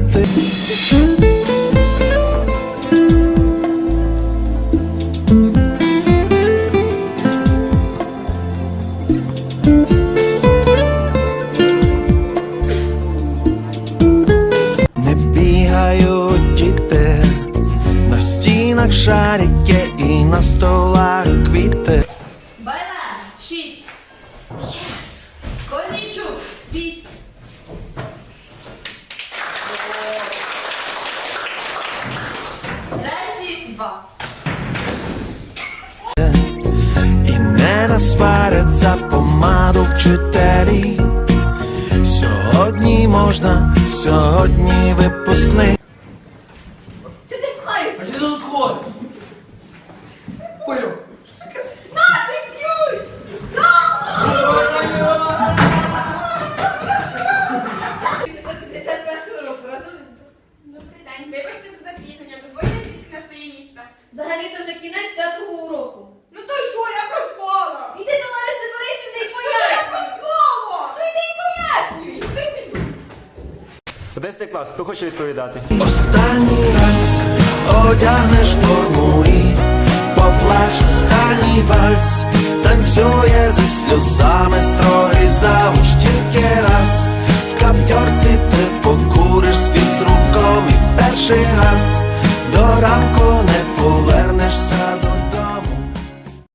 ти. Не бігають діти, на стінах шарики і на столах квіти. Байла, шість. Єс! Корнійчук, вісім. І не насварять за помаду вчителі. Сьогодні можна, сьогодні випускний. Чи ти пхаєш? А що ти тут ходиш? Понял? Наші б'ють! уроку, розумієте? Добрий день, вибачте за запізнення, дозвольте сісти на своє місце. Взагалі-то вже кінець п'ятого уроку. Пояснюй. 11 клас, хто хоче відповідати? Останній раз одягнеш форму і поплач останній вальс, танцює зі сльозами строгий завуч тільки раз. В каптьорці ти покуриш світ з руком і перший раз до ранку не повернешся